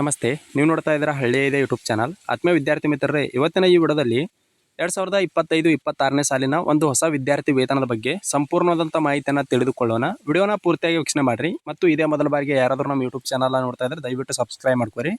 ನಮಸ್ತೆ. ನೀವು ನೋಡ್ತಾ ಇದ್ದೀರಾ ಹಳ್ಳಿ ಇದೆ ಯೂಟ್ಯೂಬ್ ಚಾನಲ್. ಆತ್ಮೀಯ ವಿದ್ಯಾರ್ಥಿ ಮಿತ್ರರೇ, ಇವತ್ತಿನ ಈ ವಿಡಿಯೋದಲ್ಲಿ ಎರಡು ಸಾವಿರದ ಇಪ್ಪತ್ತೈದು, ಇಪ್ಪತ್ತಾರನೇ ಸಾಲಿನ ಒಂದು ಹೊಸ ವಿದ್ಯಾರ್ಥಿ ವೇತನದ ಬಗ್ಗೆ ಸಂಪೂರ್ಣವಾದಂಥ ಮಾಹಿತಿಯನ್ನು ತಿಳಿದುಕೊಳ್ಳೋಣ. ವಿಡಿಯೋನ ಪೂರ್ತಿಯಾಗಿ ವೀಕ್ಷಣೆ ಮಾಡಿರಿ ಮತ್ತು ಇದೇ ಮೊದಲ ಬಾರಿಗೆ ಯಾರಾದರೂ ನಮ್ಮ ಯೂಟ್ಯೂಬ್ ಚಾನಲ್ ನೋಡ್ತಾ ಇದ್ದರೆ ದಯವಿಟ್ಟು ಸಬ್ಸ್ಕ್ರೈಬ್ ಮಾಡ್ಕೊರಿ.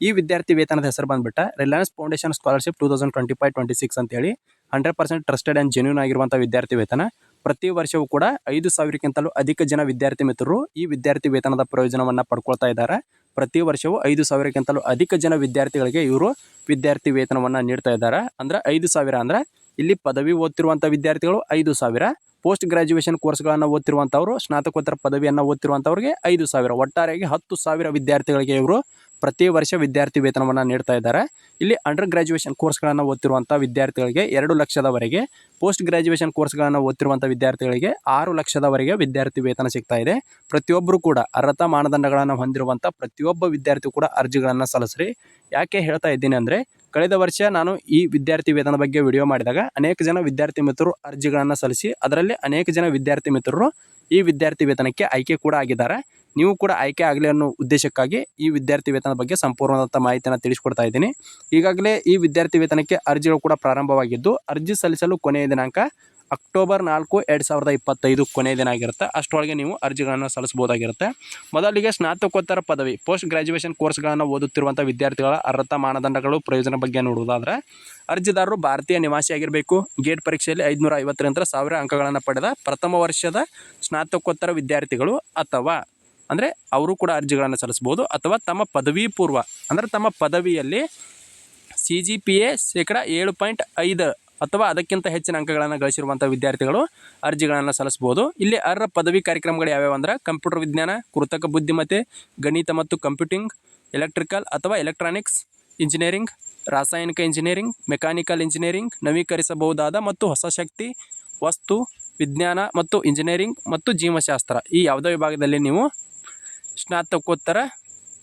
ಈ ವಿದ್ಯಾರ್ಥಿ ವೇತನದ ಹೆಸರು ಬಂದುಬಿಟ್ಟು Reliance Foundation scholarship two thousand twenty five twenty six ಅಂತೇಳಿ hundred percent trusted and genuine ಆಗಿರುವಂಥ ವಿದ್ಯಾರ್ಥಿ ವೇತನ. ಪ್ರತಿ ವರ್ಷವೂ ಕೂಡ ಐದು ಸಾವಿರಕ್ಕಿಂತಲೂ ಅಧಿಕ ಜನ ವಿದ್ಯಾರ್ಥಿ ಮಿತ್ರರು ಈ ವಿದ್ಯಾರ್ಥಿ ವೇತನದ ಪ್ರಯೋಜನವನ್ನು ಪಡ್ಕೊಳ್ತಾ ಇದ್ದಾರೆ. ಪ್ರತಿ ವರ್ಷವೂ ಐದು ಸಾವಿರಕ್ಕಿಂತಲೂ ಅಧಿಕ ಜನ ವಿದ್ಯಾರ್ಥಿಗಳಿಗೆ ಇವರು ವಿದ್ಯಾರ್ಥಿ ವೇತನವನ್ನು ನೀಡ್ತಾ ಇದ್ದಾರೆ. ಅಂದ್ರೆ ಐದು ಸಾವಿರ ಅಂದ್ರೆ ಇಲ್ಲಿ ಪದವಿ ಓದ್ತಿರುವಂಥ ವಿದ್ಯಾರ್ಥಿಗಳು ಐದು ಸಾವಿರ, ಪೋಸ್ಟ್ ಗ್ರಾಜ್ಯುಯೇಷನ್ ಕೋರ್ಸ್ಗಳನ್ನು ಓದ್ತಿರುವಂಥವ್ರು ಸ್ನಾತಕೋತ್ತರ ಪದವಿಯನ್ನು ಓದ್ತಿರುವಂಥವ್ರಿಗೆ ಐದು ಸಾವಿರ, ಒಟ್ಟಾರೆಯಾಗಿ ಹತ್ತು ಸಾವಿರ ವಿದ್ಯಾರ್ಥಿಗಳಿಗೆ ಇವರು ಪ್ರತಿ ವರ್ಷ ವಿದ್ಯಾರ್ಥಿ ವೇತನವನ್ನು ನೀಡ್ತಾ ಇದ್ದಾರೆ. ಇಲ್ಲಿ ಅಂಡರ್ ಗ್ರಾಜ್ಯುಯೇಷನ್ ಕೋರ್ಸ್ಗಳನ್ನು ಓದ್ತಿರುವಂಥ ವಿದ್ಯಾರ್ಥಿಗಳಿಗೆ ಎರಡು ಲಕ್ಷದವರೆಗೆ ಪೋಸ್ಟ್ ಗ್ರಾಜ್ಯುಯೇಷನ್ ಕೋರ್ಸ್ಗಳನ್ನು ಓದ್ತಿರುವಂಥ ವಿದ್ಯಾರ್ಥಿಗಳಿಗೆ ಆರು ಲಕ್ಷದವರೆಗೆ ವಿದ್ಯಾರ್ಥಿ ವೇತನ ಸಿಗ್ತಾ ಇದೆ. ಪ್ರತಿಯೊಬ್ಬರು ಕೂಡ ಅರ್ಹತಾ ಮಾನದಂಡಗಳನ್ನು ಹೊಂದಿರುವಂಥ ಪ್ರತಿಯೊಬ್ಬ ವಿದ್ಯಾರ್ಥಿ ಕೂಡ ಅರ್ಜಿಗಳನ್ನು ಸಲ್ಲಿಸ್ರಿ. ಯಾಕೆ ಹೇಳ್ತಾ ಇದ್ದೀನಿ ಅಂದರೆ, ಕಳೆದ ವರ್ಷ ನಾನು ಈ ವಿದ್ಯಾರ್ಥಿ ವೇತನ ಬಗ್ಗೆ ವಿಡಿಯೋ ಮಾಡಿದಾಗ ಅನೇಕ ಜನ ವಿದ್ಯಾರ್ಥಿ ಮಿತ್ರರು ಅರ್ಜಿಗಳನ್ನು ಸಲ್ಲಿಸಿ, ಅದರಲ್ಲಿ ಅನೇಕ ಜನ ವಿದ್ಯಾರ್ಥಿ ಮಿತ್ರರು ಈ ವಿದ್ಯಾರ್ಥಿ ವೇತನಕ್ಕೆ ಆಯ್ಕೆ ಕೂಡ ಆಗಿದ್ದಾರೆ. ನೀವು ಕೂಡ ಆಯ್ಕೆ ಆಗಲಿ ಅನ್ನೋ ಉದ್ದೇಶಕ್ಕಾಗಿ ಈ ವಿದ್ಯಾರ್ಥಿ ವೇತನದ ಬಗ್ಗೆ ಸಂಪೂರ್ಣವಾದಂಥ ಮಾಹಿತಿಯನ್ನು ತಿಳಿಸ್ಕೊಡ್ತಾ ಇದ್ದೀನಿ. ಈಗಾಗಲೇ ಈ ವಿದ್ಯಾರ್ಥಿ ವೇತನಕ್ಕೆ ಅರ್ಜಿಗಳು ಕೂಡ ಪ್ರಾರಂಭವಾಗಿದ್ದು, ಅರ್ಜಿ ಸಲ್ಲಿಸಲು ಕೊನೆಯ ದಿನಾಂಕ ಅಕ್ಟೋಬರ್ ನಾಲ್ಕು, ಎರಡು ಸಾವಿರದ ಇಪ್ಪತ್ತೈದು ಕೊನೆಯ ದಿನ ಆಗಿರುತ್ತೆ. ಅಷ್ಟರೊಳಗೆ ನೀವು ಅರ್ಜಿಗಳನ್ನು ಸಲ್ಲಿಸಬಹುದಾಗಿರುತ್ತೆ. ಮೊದಲಿಗೆ ಸ್ನಾತಕೋತ್ತರ ಪದವಿ, ಪೋಸ್ಟ್ ಗ್ರಾಜ್ಯುಯೇಷನ್ ಕೋರ್ಸ್ಗಳನ್ನು ಓದುತ್ತಿರುವಂಥ ವಿದ್ಯಾರ್ಥಿಗಳ ಅರ್ಹತಾ ಮಾನದಂಡಗಳು ಪ್ರಯೋಜನ ಬಗ್ಗೆ ನೋಡುವುದಾದರೆ, ಅರ್ಜಿದಾರರು ಭಾರತೀಯ ನಿವಾಸಿಯಾಗಿರಬೇಕು ಗೇಟ್ ಪರೀಕ್ಷೆಯಲ್ಲಿ ಐದುನೂರ ಐವತ್ತರಿಂದ ಸಾವಿರ ಅಂಕಗಳನ್ನು ಪಡೆದ ಪ್ರಥಮ ವರ್ಷದ ಸ್ನಾತಕೋತ್ತರ ವಿದ್ಯಾರ್ಥಿಗಳು ಅಥವಾ ಅಂದರೆ ಅವರು ಕೂಡ ಅರ್ಜಿಗಳನ್ನು ಸಲ್ಲಿಸ್ಬೋದು ಅಥವಾ ತಮ್ಮ ಪದವಿ ಪೂರ್ವ, ಅಂದರೆ ತಮ್ಮ ಪದವಿಯಲ್ಲಿ ಸಿ ಜಿ ಪಿ ಎ ಶೇಕಡ ಏಳು ಪಾಯಿಂಟ್ ಐದು ಅಥವಾ ಅದಕ್ಕಿಂತ ಹೆಚ್ಚಿನ ಅಂಕಗಳನ್ನು ಗಳಿಸಿರುವಂಥ ವಿದ್ಯಾರ್ಥಿಗಳು ಅರ್ಜಿಗಳನ್ನು ಸಲ್ಲಿಸ್ಬೋದು ಇಲ್ಲಿ ಅರ್ಹ ಪದವಿ ಕಾರ್ಯಕ್ರಮಗಳು ಯಾವ್ಯಾವ ಅಂದರೆ ಕಂಪ್ಯೂಟರ್ ವಿಜ್ಞಾನ, ಕೃತಕ ಬುದ್ಧಿಮತ್ತೆ, ಗಣಿತ ಮತ್ತು ಕಂಪ್ಯೂಟಿಂಗ್, ಎಲೆಕ್ಟ್ರಿಕಲ್ ಅಥವಾ ಎಲೆಕ್ಟ್ರಾನಿಕ್ಸ್, ಇಂಜಿನಿಯರಿಂಗ್, ರಾಸಾಯನಿಕ ಇಂಜಿನಿಯರಿಂಗ್, ಮೆಕ್ಯಾನಿಕಲ್ ಇಂಜಿನಿಯರಿಂಗ್ ನವೀಕರಿಸಬಹುದಾದ ಮತ್ತು ಹೊಸ ಶಕ್ತಿ, ವಸ್ತು, ವಿಜ್ಞಾನ ಮತ್ತು ಇಂಜಿನಿಯರಿಂಗ್ ಮತ್ತು ಜೀವಶಾಸ್ತ್ರ ಈ ಯಾವುದೇ ವಿಭಾಗದಲ್ಲಿ ನೀವು ಸ್ನಾತಕೋತ್ತರ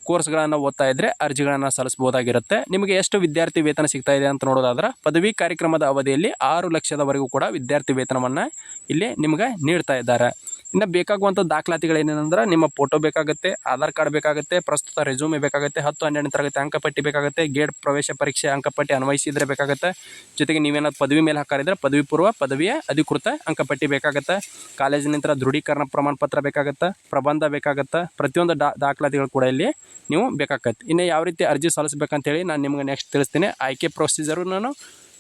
ಕೋರ್ಸ್ಗಳನ್ನು ಓದ್ತಾ ಇದ್ದರೆ ಅರ್ಜಿಗಳನ್ನು ಸಲ್ಲಿಸಬಹುದಾಗಿರುತ್ತೆ. ನಿಮಗೆ ಎಷ್ಟು ವಿದ್ಯಾರ್ಥಿ ವೇತನ ಸಿಗ್ತಾ ಇದೆ ಅಂತ ನೋಡೋದಾದ್ರೆ, ಪದವಿ ಕಾರ್ಯಕ್ರಮದ ಅವಧಿಯಲ್ಲಿ ಆರು ಲಕ್ಷದವರೆಗೂ ಕೂಡ ವಿದ್ಯಾರ್ಥಿ ವೇತನವನ್ನು ಇಲ್ಲಿ ನಿಮಗೆ ನೀಡ್ತಾ ಇದ್ದಾರೆ. ಇನ್ನು ಬೇಕಾಗುವಂಥ ದಾಖಲಾತಿಗಳೇನೇನೆಂದ್ರೆ ನಿಮ್ಮ ಫೋಟೋ ಬೇಕಾಗುತ್ತೆ, ಆಧಾರ್ ಕಾರ್ಡ್ ಬೇಕಾಗುತ್ತೆ, ಪ್ರಸ್ತುತ ರೆಸ್ಯೂಮೆ ಬೇಕಾಗುತ್ತೆ, ಹತ್ತು, ಹನ್ನೆರಡನೇ ತರಗತಿ ಅಂಕಪಟ್ಟಿ ಬೇಕಾಗುತ್ತೆ, ಗೇಟ್ ಪ್ರವೇಶ ಪರೀಕ್ಷೆ ಅಂಕಪಟ್ಟಿ ಅನ್ವಯಿಸಿದರೆ ಬೇಕಾಗುತ್ತೆ. ಜೊತೆಗೆ ನೀವೇನಾದ್ರು ಪದವಿ ಮೇಲೆ ಹಾಕಾರಿದ್ರೆ ಪದವಿ ಪೂರ್ವ ಪದವಿಯ ಅಧಿಕೃತ ಅಂಕಪಟ್ಟಿ ಬೇಕಾಗುತ್ತೆ. ಕಾಲೇಜಿನಿಂದ ದೃಢೀಕರಣ ಪ್ರಮಾಣ ಪತ್ರ ಬೇಕಾಗುತ್ತೆ, ಪ್ರಬಂಧ ಬೇಕಾಗುತ್ತೆ, ಪ್ರತಿಯೊಂದು ಡಾ, ದಾಖಲಾತಿಗಳು ಕೂಡ ಇಲ್ಲಿ ನೀವು ಬೇಕಾಗತ್ತೆ ಇನ್ನು ಯಾವ ರೀತಿ ಅರ್ಜಿ ಸಲ್ಲಿಸ್ಬೇಕಂತೇಳಿ ನಾನು ನಿಮ್ಗೆ ನೆಕ್ಸ್ಟ್ ತಿಳಿಸ್ತೀನಿ. ಆಯ್ಕೆ ಪ್ರೊಸೀಜರು ನಾನು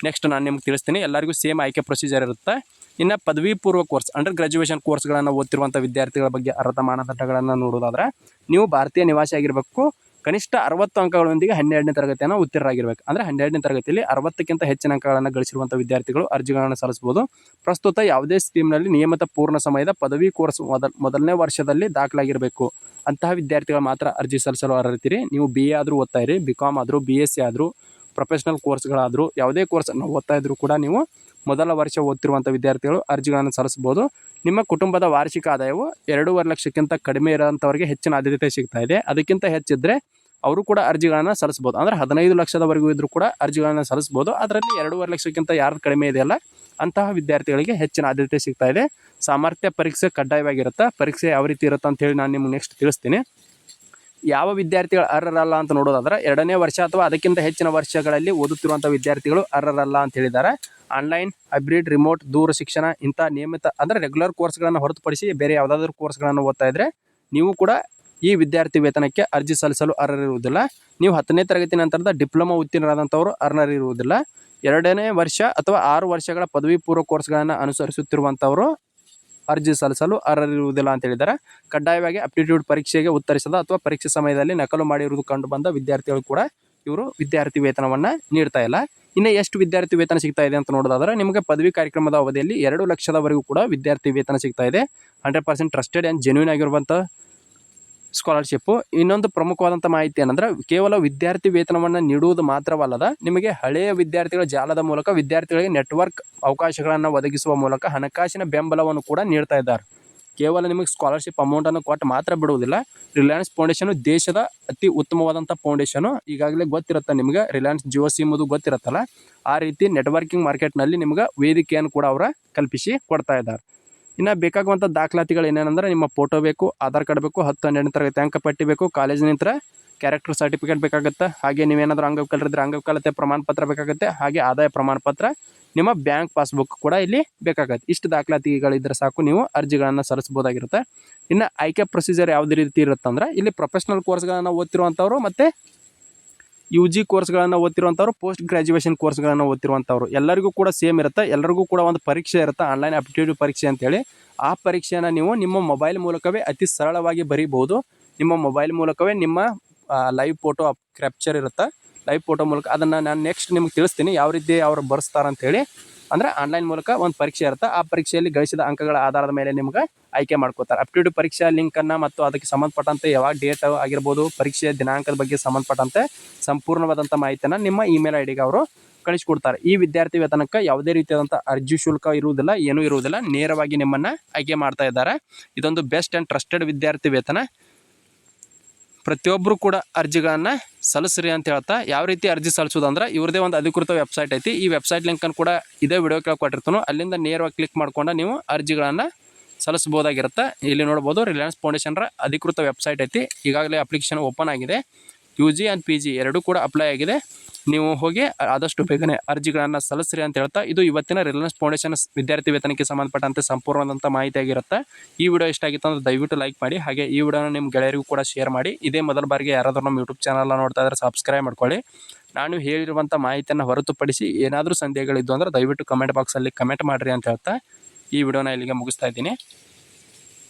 ನೆಕ್ಸ್ಟ್ ನಾನು ನಿಮ್ಗೆ ತಿಳಿಸ್ತೀನಿ. ಎಲ್ಲರಿಗೂ ಸೇಮ್ ಆಯ್ಕೆ ಪ್ರೊಸೀಜರ್ ಇರುತ್ತೆ. ಇನ್ನು ಪದವಿ ಪೂರ್ವ ಕೋರ್ಸ್ ಅಂಡರ್ ಗ್ರಾಜ್ಯುಯೇಷನ್ ಕೋರ್ಸ್ಗಳನ್ನು ಓದ್ತಿರುವಂಥ ವಿದ್ಯಾರ್ಥಿಗಳ ಬಗ್ಗೆ ಅರ್ಹತಾ ಮಾನದಂಡಗಳನ್ನು ನೋಡೋದಾದ್ರೆ ನೀವು ಭಾರತೀಯ ನಿವಾಸಿ ಆಗಿರಬೇಕು, ಕನಿಷ್ಠ ಅರವತ್ತು ಅಂಕಗಳೊಂದಿಗೆ ಹನ್ನೆರಡನೇ ತರಗತಿಯನ್ನು ಉತ್ತೀರ್ಣರಾಗಿರಬೇಕು. ಅಂದರೆ ಹನ್ನೆರಡನೇ ತರಗತಿಯಲ್ಲಿ ಅರವತ್ತಕ್ಕಿಂತ ಹೆಚ್ಚಿನ ಅಂಕಗಳನ್ನು ಗಳಿಸಿರುವಂಥ ವಿದ್ಯಾರ್ಥಿಗಳು ಅರ್ಜಿಗಳನ್ನು ಸಲ್ಲಿಸಬಹುದು. ಪ್ರಸ್ತುತ ಯಾವುದೇ ಸ್ಕೀಮ್ನಲ್ಲಿ ನಿಯಮಿತ ಪೂರ್ಣ ಸಮಯದ ಪದವಿ ಕೋರ್ಸ್ ಮೊದಲ, ಮೊದಲನೇ ವರ್ಷದಲ್ಲಿ ದಾಖಲಾಗಿರಬೇಕು. ಅಂತಹ ವಿದ್ಯಾರ್ಥಿಗಳು ಮಾತ್ರ ಅರ್ಜಿ ಸಲ್ಲಿಸಲು ಅರ್ಹರಿತೀರಿ ನೀವು ಬಿ ಎ ಆದರೂ ಓದ್ತಾ ಇರಿ ಬಿ ಕಾಮ್ ಆದರೂ ಬಿ ಎಸ್ ಸಿ ಆದರೂ ಪ್ರೊಫೆಷ್ನಲ್ ಕೋರ್ಸ್ಗಳಾದರೂ ಯಾವುದೇ ಕೋರ್ಸನ್ನು ಓದ್ತಾ ಇದ್ದರೂ ಕೂಡ ನೀವು ಮೊದಲ ವರ್ಷ ಓದ್ತಿರುವಂಥ ವಿದ್ಯಾರ್ಥಿಗಳು ಅರ್ಜಿಗಳನ್ನು ಸಲ್ಲಿಸಬಹುದು. ನಿಮ್ಮ ಕುಟುಂಬದ ವಾರ್ಷಿಕ ಆದಾಯವು ಎರಡೂವರೆ ಲಕ್ಷಕ್ಕಿಂತ ಕಡಿಮೆ ಇರೋಂಥವ್ರಿಗೆ ಹೆಚ್ಚಿನ ಆದ್ಯತೆ ಸಿಗ್ತಾ ಇದೆ. ಅದಕ್ಕಿಂತ ಹೆಚ್ಚಿದ್ರೆ ಅವರು ಕೂಡ ಅರ್ಜಿಗಳನ್ನು ಸಲ್ಲಿಸ್ಬೋದು ಅಂದರೆ ಹದಿನೈದು ಲಕ್ಷದವರೆಗೂ ಇದ್ರೂ ಕೂಡ ಅರ್ಜಿಗಳನ್ನು ಸಲ್ಲಿಸ್ಬೋದು ಅದರಲ್ಲಿ ಎರಡೂವರೆ ಲಕ್ಷಕ್ಕಿಂತ ಯಾರು ಕಡಿಮೆ ಇದೆಯಲ್ಲ ಅಂತಹ ವಿದ್ಯಾರ್ಥಿಗಳಿಗೆ ಹೆಚ್ಚಿನ ಆದ್ಯತೆ ಸಿಗ್ತಾ ಇದೆ. ಸಾಮರ್ಥ್ಯ ಪರೀಕ್ಷೆ ಕಡ್ಡಾಯವಾಗಿರುತ್ತೆ. ಪರೀಕ್ಷೆ ಯಾವ ರೀತಿ ಇರುತ್ತೆ ಅಂತ ಹೇಳಿ ನಾನು ನಿಮ್ಗೆ ನೆಕ್ಸ್ಟ್ ತಿಳಿಸ್ತೀನಿ. ಯಾವ ವಿದ್ಯಾರ್ಥಿಗಳು ಅರ್ಹರಲ್ಲ ಅಂತ ನೋಡೋದಾದ್ರೆ ಎರಡನೇ ವರ್ಷ ಅಥವಾ ಅದಕ್ಕಿಂತ ಹೆಚ್ಚಿನ ವರ್ಷಗಳಲ್ಲಿ ಓದುತ್ತಿರುವಂಥ ವಿದ್ಯಾರ್ಥಿಗಳು ಅರ್ಹರಲ್ಲ ಅಂತ ಹೇಳಿದ್ದಾರೆ. ಆನ್ಲೈನ್ ಹೈಬ್ರಿಡ್ ರಿಮೋಟ್ ದೂರ ಶಿಕ್ಷಣ ಇಂಥ ನಿಯಮಿತ ಅಂದರೆ ರೆಗ್ಯುಲರ್ ಕೋರ್ಸ್ಗಳನ್ನು ಹೊರತುಪಡಿಸಿ ಬೇರೆ ಯಾವುದಾದ್ರೂ ಕೋರ್ಸ್ಗಳನ್ನು ಓದ್ತಾ ಇದ್ದರೆ ನೀವು ಕೂಡ ಈ ವಿದ್ಯಾರ್ಥಿ ವೇತನಕ್ಕೆ ಅರ್ಜಿ ಸಲ್ಲಿಸಲು ಅರ್ಹರಿರುವುದಿಲ್ಲ. ನೀವು ಹತ್ತನೇ ತರಗತಿ ನಂತರದ ಡಿಪ್ಲೊಮಾ ಉತ್ತೀರ್ಣರಾದಂಥವರು ಅರ್ಹರಿರುವುದಿಲ್ಲ. ಎರಡನೇ ವರ್ಷ ಅಥವಾ ಆರು ವರ್ಷಗಳ ಪದವಿ ಪೂರ್ವ ಕೋರ್ಸ್ಗಳನ್ನು ಅನುಸರಿಸುತ್ತಿರುವಂಥವರು ಅರ್ಜಿ ಸಲ್ಲಿಸಲು ಅರ್ಹರಿರುವುದಿಲ್ಲ ಅಂತ ಹೇಳಿದ್ದಾರೆ. ಕಡ್ಡಾಯವಾಗಿ ಅಪ್ಟಿಟ್ಯೂಡ್ ಪರೀಕ್ಷೆಗೆ ಉತ್ತರಿಸದ ಅಥವಾ ಪರೀಕ್ಷೆ ಸಮಯದಲ್ಲಿ ನಕಲು ಮಾಡಿರುವುದು ಕಂಡು ಬಂದ ವಿದ್ಯಾರ್ಥಿಗಳು ಕೂಡ ಇವರು ವಿದ್ಯಾರ್ಥಿ ವೇತನವನ್ನು ನೀಡ್ತಾ ಇಲ್ಲ. ಇನ್ನು ಎಷ್ಟು ವಿದ್ಯಾರ್ಥಿ ವೇತನ ಸಿಗ್ತಾ ಇದೆ ಅಂತ ನೋಡೋದಾದ್ರೆ, ನಿಮಗೆ ಪದವಿ ಕಾರ್ಯಕ್ರಮದ ಅವಧಿಯಲ್ಲಿ ಎರಡು ಲಕ್ಷದವರೆಗೂ ಕೂಡ ವಿದ್ಯಾರ್ಥಿ ವೇತನ ಸಿಗ್ತಾ ಇದೆ. Hundred percent trusted and genuine ಆಗಿರುವಂಥ ಸ್ಕಾಲರ್ಶಿಪ್ಪು ಇನ್ನೊಂದು ಪ್ರಮುಖವಾದಂಥ ಮಾಹಿತಿ ಏನಂದ್ರೆ, ಕೇವಲ ವಿದ್ಯಾರ್ಥಿ ವೇತನವನ್ನು ನೀಡುವುದು ಮಾತ್ರವಲ್ಲದ, ನಿಮಗೆ ಹಳೆಯ ವಿದ್ಯಾರ್ಥಿಗಳ ಜಾಲದ ಮೂಲಕ ವಿದ್ಯಾರ್ಥಿಗಳಿಗೆ ನೆಟ್ವರ್ಕ್ ಅವಕಾಶಗಳನ್ನು ಒದಗಿಸುವ ಮೂಲಕ ಹಣಕಾಸಿನ ಬೆಂಬಲವನ್ನು ಕೂಡ ನೀಡ್ತಾ ಇದ್ದಾರೆ. ಕೇವಲ ನಿಮಗೆ ಸ್ಕಾಲರ್ಶಿಪ್ ಅಮೌಂಟನ್ನು ಕೊಟ್ಟು ಮಾತ್ರ ಬಿಡುವುದಿಲ್ಲ ರಿಲಯನ್ಸ್ ಫೌಂಡೇಶನ್ ದೇಶದ ಅತಿ ಉತ್ತಮವಾದಂಥ ಫೌಂಡೇಶನು ಈಗಾಗಲೇ ಗೊತ್ತಿರುತ್ತೆ ನಿಮಗೆ ರಿಲಯನ್ಸ್ ಜಿಯೋ ಸಿಮ್ ಅದು ಗೊತ್ತಿರುತ್ತಲ್ಲ, ಆ ರೀತಿ ನೆಟ್ವರ್ಕಿಂಗ್ ಮಾರ್ಕೆಟ್ನಲ್ಲಿ ನಿಮ್ಗೆ ವೇದಿಕೆಯನ್ನು ಕೂಡ ಅವರ ಕಲ್ಪಿಸಿ ಕೊಡ್ತಾ ಇದ್ದಾರೆ. ಇನ್ನು ಬೇಕಾಗುವಂಥ ದಾಖಲಾತಿಗಳು ಏನೇನಂದ್ರೆ ನಿಮ್ಮ ಫೋಟೋ ಬೇಕು, ಆಧಾರ್ ಕಾರ್ಡ್ ಬೇಕು, ಹತ್ತು, ಹನ್ನೆರಡನೇ ತರಗತಿ ಅಂಕ ಪಟ್ಟಿ ಬೇಕು ನಂತರ ಕ್ಯಾರೆಕ್ಟರ್ ಸರ್ಟಿಫಿಕೇಟ್ ಬೇಕಾಗುತ್ತೆ. ಹಾಗೆ ನೀವೇನಾದರೂ ಅಂಗವಿಕಲರಿದ್ರೆ ಅಂಗವಿಕಲತೆ ಪ್ರಮಾಣ ಪತ್ರ ಬೇಕಾಗುತ್ತೆ. ಹಾಗೆ ಆದಾಯ ಪ್ರಮಾಣ ಪತ್ರ ನಿಮ್ಮ ಬ್ಯಾಂಕ್ ಪಾಸ್ಬುಕ್ ಕೂಡ ಇಲ್ಲಿ ಬೇಕಾಗುತ್ತೆ. ಇಷ್ಟು ದಾಖಲಾತಿಗಳಿದ್ರೆ ಸಾಕು, ನೀವು ಅರ್ಜಿಗಳನ್ನು ಸಲ್ಲಿಸ್ಬೋದಾಗಿರುತ್ತೆ ಇನ್ನು ಆಯ್ಕೆ ಪ್ರೊಸೀಜರ್ ಯಾವುದೇ ರೀತಿ ಇರುತ್ತೆ ಅಂದ್ರೆ ಇಲ್ಲಿ ಪ್ರೊಫೆಷನಲ್ ಕೋರ್ಸ್ಗಳನ್ನು ಓದ್ತಿರುವಂಥವ್ರು ಮತ್ತು ಯು ಜಿ ಕೋರ್ಸ್ಗಳನ್ನು ಓದ್ತಿರುವಂಥವ್ರು ಪೋಸ್ಟ್ ಗ್ರ್ಯಾಜುಯೇಷನ್ ಕೋರ್ಸ್ಗಳನ್ನು ಓದ್ತಿರುವಂಥವ್ರು ಎಲ್ಲರಿಗೂ ಕೂಡ ಸೇಮ್ ಇರುತ್ತೆ. ಎಲ್ಲರಿಗೂ ಕೂಡ ಒಂದು ಪರೀಕ್ಷೆ ಇರುತ್ತೆ ಆನ್ಲೈನ್ ಅಪ್ಟಿಟ್ಯೂಡ್ ಪರೀಕ್ಷೆ ಅಂತೇಳಿ. ಆ ಪರೀಕ್ಷೆಯನ್ನು ನೀವು ನಿಮ್ಮ ಮೊಬೈಲ್ ಮೂಲಕವೇ ಅತಿ ಸರಳವಾಗಿ ಬರೀಬಹುದು. ನಿಮ್ಮ ಮೊಬೈಲ್ ಮೂಲಕವೇ ನಿಮ್ಮ ಲೈವ್ ಫೋಟೋ ಕ್ಯಾಪ್ಚರ್ ಇರುತ್ತೆ. ಲೈವ್ ಫೋಟೋ ಮೂಲಕ ಅದನ್ನು ನಾನು ನೆಕ್ಸ್ಟ್ ನಿಮ್ಗೆ ತಿಳಿಸ್ತೀನಿ. ಯಾವ ರೀತಿ ಅವ್ರು ಬರ್ಸ್ತಾರೆ ಅಂತೇಳಿ ಅಂದರೆ ಆನ್ಲೈನ್ ಮೂಲಕ ಒಂದು ಪರೀಕ್ಷೆ ಇರುತ್ತೆ. ಆ ಪರೀಕ್ಷೆಯಲ್ಲಿ ಗಳಿಸಿದ ಅಂಕಗಳ ಆಧಾರದ ಮೇಲೆ ನಿಮ್ಗೆ ಆಯ್ಕೆ ಮಾಡ್ಕೋತಾರೆ. ಅಪ್ಟಿಟ್ಯೂಡ್ ಪರೀಕ್ಷಾ ಲಿಂಕನ್ನು ಮತ್ತು ಅದಕ್ಕೆ ಸಂಬಂಧಪಟ್ಟಂತೆ ಯಾವಾಗ ಡೇಟ್ ಆಗಿರ್ಬೋದು, ಪರೀಕ್ಷೆಯ ದಿನಾಂಕದ ಬಗ್ಗೆ ಸಂಬಂಧಪಟ್ಟಂತೆ ಸಂಪೂರ್ಣವಾದಂಥ ಮಾಹಿತಿಯನ್ನು ನಿಮ್ಮ ಇಮೇಲ್ ಐ ಡಿಗೆ ಅವರು ಕಳಿಸ್ಕೊಡ್ತಾರೆ. ಈ ವಿದ್ಯಾರ್ಥಿ ವೇತನಕ್ಕೆ ಯಾವುದೇ ರೀತಿಯಾದಂಥ ಅರ್ಜಿ ಶುಲ್ಕ ಇರುವುದಿಲ್ಲ, ಏನೂ ಇರುವುದಿಲ್ಲ. ನೇರವಾಗಿ ನಿಮ್ಮನ್ನು ಆಯ್ಕೆ ಮಾಡ್ತಾ ಇದ್ದಾರೆ. ಇದೊಂದು ಬೆಸ್ಟ್ ಆ್ಯಂಡ್ ಟ್ರಸ್ಟೆಡ್ ವಿದ್ಯಾರ್ಥಿ ವೇತನ. ಪ್ರತಿಯೊಬ್ಬರು ಕೂಡ ಅರ್ಜಿಗಳನ್ನು ಸಲ್ಲಿಸ್ರಿ ಅಂತ ಹೇಳ್ತಾ, ಯಾವ ರೀತಿ ಅರ್ಜಿ ಸಲ್ಲಿಸೋದು ಅಂದ್ರೆ ಇವ್ರದೇ ಒಂದು ಅಧಿಕೃತ ವೆಬ್ಸೈಟ್ ಐತಿ. ಈ ವೆಬ್ಸೈಟ್ ಲಿಂಕನ್ನು ಕೂಡ ಇದೇ ವಿಡಿಯೋ ಕೆಳಗೆ ಕೊಟ್ಟಿರ್ತಾನೋ. ಅಲ್ಲಿಂದ ನೇರವಾಗಿ ಕ್ಲಿಕ್ ಮಾಡ್ಕೊಂಡು ನೀವು ಅರ್ಜಿಗಳನ್ನು ಸಲ್ಲಿಸ್ಬೋದಾಗಿರುತ್ತೆ ಇಲ್ಲಿ ನೋಡ್ಬೋದು, ರಿಲಯನ್ಸ್ ಫೌಂಡೇಶನ್ರ ಅಧಿಕೃತ ವೆಬ್ಸೈಟ್ ಐತಿ. ಈಗಾಗಲೇ ಅಪ್ಲಿಕೇಶನ್ ಓಪನ್ ಆಗಿದೆ. U G and P G ಎರಡೂ ಕೂಡ ಅಪ್ಲೈ ಆಗಿದೆ. ನೀವು ಹೋಗಿ ಆದಷ್ಟು ಬೇಗನೆ ಅರ್ಜಿಗಳನ್ನು ಸಲ್ಲಿಸ್ರಿ ಅಂತ ಹೇಳ್ತಾ ಇದು ಇವತ್ತಿನ ರಿಲಯನ್ಸ್ ಫೌಂಡೇಶನ್ ವಿದ್ಯಾರ್ಥಿ ವೇತನಕ್ಕೆ ಸಂಬಂಧಪಟ್ಟಂತೆ ಸಂಪೂರ್ಣವಾದಂಥ ಮಾಹಿತಿ ಆಗಿರುತ್ತೆ ಈ ವಿಡಿಯೋ ಇಷ್ಟ ಆಗಿತ್ತು ಅಂದ್ರೆ ದಯವಿಟ್ಟು ಲೈಕ್ ಮಾಡಿ, ಹಾಗೆ ಈ ವಿಡಿಯೋನ ನಿಮ್ಮ ಗೆಳೆಯರಿಗೂ ಕೂಡ ಶೇರ್ ಮಾಡಿ. ಇದೇ ಮೊದಲ ಬಾರಿಗೆ ಯಾರಾದರೂ ನಮ್ಮ ಯೂಟ್ಯೂಬ್ ಚಾನಲ್ನ ನೋಡ್ತಾ ಇದ್ರೆ ಸಬ್ಸ್ಕ್ರೈಬ್ ಮಾಡ್ಕೊಳ್ಳಿ. ನಾನು ಹೇಳಿರುವಂಥ ಮಾಹಿತಿಯನ್ನು ಹೊರತುಪಡಿಸಿ ಏನಾದರೂ ಸಂದೇಹಗಳಿದ್ದು ಅಂದರೆ ದಯವಿಟ್ಟು ಕಮೆಂಟ್ ಬಾಕ್ಸಲ್ಲಿ ಕಮೆಂಟ್ ಮಾಡಿರಿ ಅಂತ ಹೇಳ್ತಾ ಈ ವಿಡಿಯೋನ ಇಲ್ಲಿಗೆ ಮುಗಿಸ್ತಾ ಇದ್ದೀನಿ.